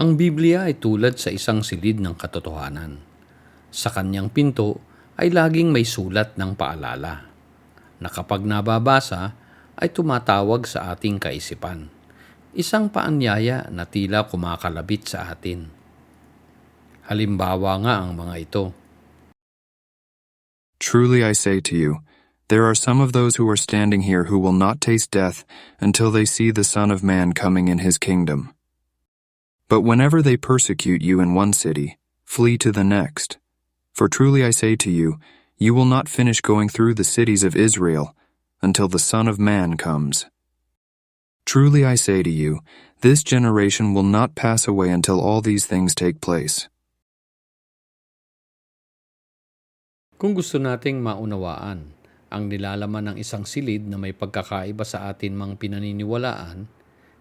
Ang Biblia ay tulad sa isang silid ng katotohanan. Sa kanyang pinto ay laging may sulat ng paalala na kapag nababasa ay tumatawag sa ating kaisipan. Isang paanyaya na tila kumakalabit sa atin. Halimbawa nga ang mga ito. Truly I say to you, there are some of those who are standing here who will not taste death until they see the Son of Man coming in his kingdom. But whenever they persecute you in one city, flee to the next. For truly I say to you, you will not finish going through the cities of Israel until the Son of Man comes. Truly I say to you, this generation will not pass away until all these things take place. Kung gusto nating maunawaan ang nilalaman ng isang silid na may pagkakaiba sa atin mang pinaniniwalaan,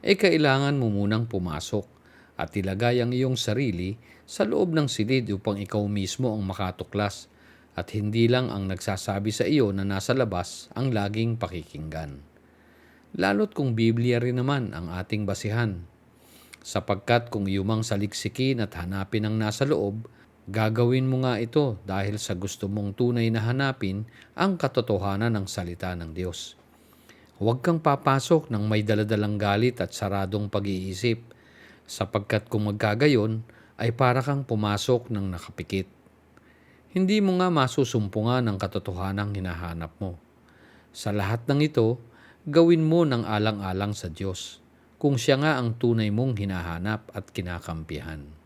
eh kailangan mo munang pumasok at ilagay ang iyong sarili sa loob ng silid upang ikaw mismo ang makatuklas at hindi lang ang nagsasabi sa iyo na nasa labas ang laging pakikinggan. Lalo't kung Biblia rin naman ang ating basihan. Sapagkat kung iyumang saliksikin at hanapin ang nasa loob, gagawin mo nga ito dahil sa gusto mong tunay na hanapin ang katotohanan ng salita ng Diyos. Huwag kang papasok ng may daladalang galit at saradong pag-iisip sapagkat kung magkagayon ay para kang pumasok ng nakapikit. Hindi mo nga masusumpungan ang katotohanang hinahanap mo. Sa lahat ng ito, gawin mo ng alang-alang sa Diyos, kung siya nga ang tunay mong hinahanap at kinakampihan.